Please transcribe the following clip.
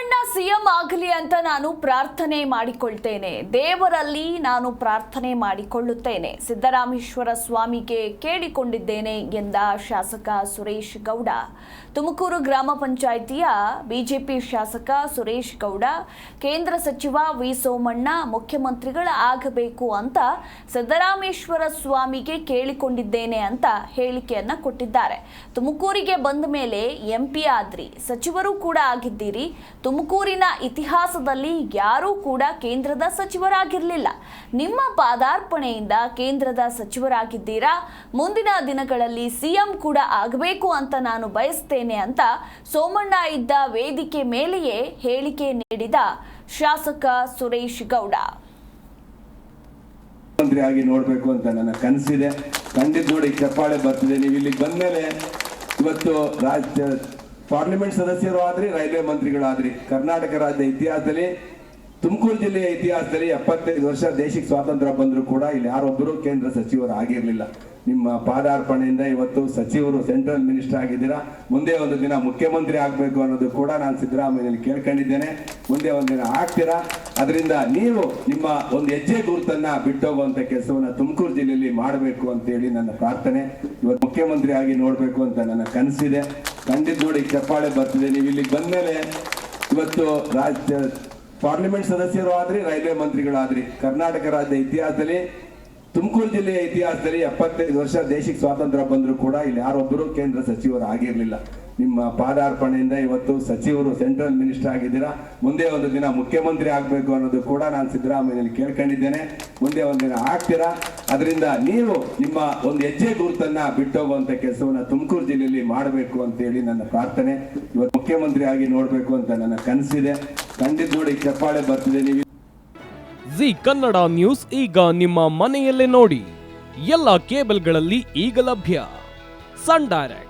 Somanna CM ಆಗಲಿ ಅಂತ ನಾನು ಪ್ರಾರ್ಥನೆ ಮಾಡಿಕೊಳ್ತೇನೆ. ದೇವರಲ್ಲಿ ನಾನು ಪ್ರಾರ್ಥನೆ ಮಾಡಿಕೊಳ್ಳುತ್ತೇನೆ. ಸಿದ್ದರಾಮೇಶ್ವರ ಸ್ವಾಮಿಗೆ ಕೇಳಿಕೊಂಡಿದ್ದೇನೆ ಎಂದ ಶಾಸಕ ಸುರೇಶ್ ಗೌಡ. ತುಮಕೂರು ಗ್ರಾಮ ಪಂಚಾಯಿತಿಯ ಬಿಜೆಪಿ ಶಾಸಕ ಸುರೇಶ್ ಗೌಡ, ಕೇಂದ್ರ ಸಚಿವ ವಿ ಸೋಮಣ್ಣ, ಮುಖ್ಯಮಂತ್ರಿಗಳ ಆಗಬೇಕು ಅಂತ ಸಿದ್ದರಾಮೇಶ್ವರ ಸ್ವಾಮಿಗೆ ಕೇಳಿಕೊಂಡಿದ್ದೇನೆ ಅಂತ ಹೇಳಿಕೆಯನ್ನ ಕೊಟ್ಟಿದ್ದಾರೆ. ತುಮಕೂರಿಗೆ ಬಂದ ಮೇಲೆ ಎಂಪಿ ಆದ್ರಿ, ಸಚಿವರು ಕೂಡ ಆಗಿದ್ದೀರಿ. ತುಮಕೂರಿನ ಇತಿಹಾಸದಲ್ಲಿ ಯಾರೂ ಕೂಡ ಕೇಂದ್ರದ ಸಚಿವರಾಗಿರಲಿಲ್ಲ. ನಿಮ್ಮ ಪಾದಾರ್ಪಣೆಯಿಂದ ಕೇಂದ್ರದ ಸಚಿವರಾಗಿದ್ದೀರಾ? ಮುಂದಿನ ದಿನಗಳಲ್ಲಿ ಸಿಎಂ ಕೂಡ ಆಗಬೇಕು ಅಂತ ನಾನು ಬಯಸ್ತೇನೆ ಅಂತ ಸೋಮಣ್ಣ ಇದ್ದ ವೇದಿಕೆ ಮೇಲೆಯೇ ಹೇಳಿಕೆ ನೀಡಿದ ಶಾಸಕ ಸುರೇಶ್ ಗೌಡ. ಮುಖ್ಯಮಂತ್ರಿ ಆಗಿ ನೋಡ್ಬೇಕು ಅಂತ ನನ್ನ ಕನಸಿದೆ. ಖಂಡಿತ ನೋಡಿ ಚಪ್ಪಾಳೆ ಬರ್ತಿದೆ. ನೀವು ಇಲ್ಲಿಗೆ ಬಂದ್ಮೇಲೆ ಇವತ್ತು ರಾಜ್ಯ ಪಾರ್ಲಿಮೆಂಟ್ ಸದಸ್ಯರು ಆದ್ರಿ, ರೈಲ್ವೆ ಮಂತ್ರಿಗಳಾದ್ರಿ. ಕರ್ನಾಟಕ ರಾಜ್ಯದ ಇತಿಹಾಸದಲ್ಲಿ, ತುಮಕೂರು ಜಿಲ್ಲೆಯ ಇತಿಹಾಸದಲ್ಲಿ ಎಪ್ಪತ್ತೈದು ವರ್ಷ ದೇಶಕ್ಕೆ ಸ್ವಾತಂತ್ರ್ಯ ಬಂದರೂ ಕೂಡ ಇಲ್ಲಿ ಯಾರೊಬ್ಬರು ಕೇಂದ್ರ ಸಚಿವರು ಆಗಿರಲಿಲ್ಲ. ನಿಮ್ಮ ಪಾದಾರ್ಪಣೆಯಿಂದ ಇವತ್ತು ಸಚಿವರು ಸೆಂಟ್ರಲ್ ಮಿನಿಸ್ಟರ್ ಆಗಿದ್ದೀರಾ? ಮುಂದೆ ಒಂದು ದಿನ ಮುಖ್ಯಮಂತ್ರಿ ಆಗಬೇಕು ಅನ್ನೋದು ಕೂಡ ನಾನು ಸಿದ್ದರಾಮಯ್ಯಲ್ಲಿ ಕೇಳ್ಕೊಂಡಿದ್ದೇನೆ. ಮುಂದೆ ಒಂದು ದಿನ ಆಗ್ತೀರಾ? ಅದರಿಂದ ನೀವು ನಿಮ್ಮ ಒಂದು ಹೆಜ್ಜೆ ಗುರುತನ್ನ ಬಿಟ್ಟೋಗುವಂತ ಕೆಲಸವನ್ನ ತುಮಕೂರು ಜಿಲ್ಲೆಯಲ್ಲಿ ಮಾಡಬೇಕು ಅಂತ ಹೇಳಿ ನನ್ನ ಪ್ರಾರ್ಥನೆ. ಇವತ್ತು ಮುಖ್ಯಮಂತ್ರಿ ಆಗಿ ನೋಡ್ಬೇಕು ಅಂತ ನನ್ನ ಕನಸಿದೆ. ಖಂಡಿತ ನೋಡಿ ಚಪ್ಪಾಳೆ ಬರ್ತಿದೆ, ನೀವು ಇಲ್ಲಿಗೆ ಬಂದ್ಮೇಲೆ ಇವತ್ತು ರಾಜ್ಯ ಪಾರ್ಲಿಮೆಂಟ್ ಸದಸ್ಯರು ಆದ್ರಿ, ರೈಲ್ವೆ ಮಂತ್ರಿಗಳಾದ್ರಿ ಕರ್ನಾಟಕ ರಾಜ್ಯದ ಇತಿಹಾಸದಲ್ಲಿ, ತುಮಕೂರು ಜಿಲ್ಲೆಯ ಇತಿಹಾಸದಲ್ಲಿ ಎಪ್ಪತ್ತೈದು ವರ್ಷ ದೇಶಕ್ಕೆ ಸ್ವಾತಂತ್ರ್ಯ ಬಂದರೂ ಕೂಡ ಇಲ್ಲಿ ಯಾರೊಬ್ಬರು ಕೇಂದ್ರ ಸಚಿವರು ಆಗಿರಲಿಲ್ಲ. ನಿಮ್ಮ ಪಾದಾರ್ಪಣೆಯಿಂದ ಇವತ್ತು ಸಚಿವರು ಸೆಂಟ್ರಲ್ ಮಿನಿಸ್ಟರ್ ಆಗಿದ್ದೀರಾ? ಮುಂದೆ ಒಂದು ದಿನ ಮುಖ್ಯಮಂತ್ರಿ ಆಗಬೇಕು ಅನ್ನೋದು ಕೂಡ ನಾನು ಸಿದ್ದರಾಮಯ್ಯಲ್ಲಿ ಕೇಳ್ಕೊಂಡಿದ್ದೇನೆ. ಮುಂದೆ ಒಂದು ದಿನ ಆಗ್ತೀರಾ? ಅದರಿಂದ ನೀವು ನಿಮ್ಮ ಒಂದು ಹೆಜ್ಜೆ ಗುರುತನ್ನ ಬಿಟ್ಟೋಗುವಂತ ಕೆಲಸವನ್ನ ತುಮಕೂರು ಜಿಲ್ಲೆಯಲ್ಲಿ ಮಾಡಬೇಕು ಅಂತ ಹೇಳಿ ನನ್ನ ಪ್ರಾರ್ಥನೆ. ಇವತ್ತು ಮುಖ್ಯಮಂತ್ರಿ ಆಗಿ ನೋಡಬೇಕು ಅಂತ ನನ್ನ ಕನಸಿದೆ. ಖಂಡಿತ ನೋಡಿ ಚಪ್ಪಾಳೆ ಬರ್ತಿದೆ ನೀವು. ಜಿ ಕನ್ನಡ ನ್ಯೂಸ್ ಈಗ ನಿಮ್ಮ ಮನೆಯಲ್ಲೇ ನೋಡಿ. ಎಲ್ಲ ಕೇಬಲ್ಗಳಲ್ಲಿ ಈಗ ಲಭ್ಯ. Sun Direct.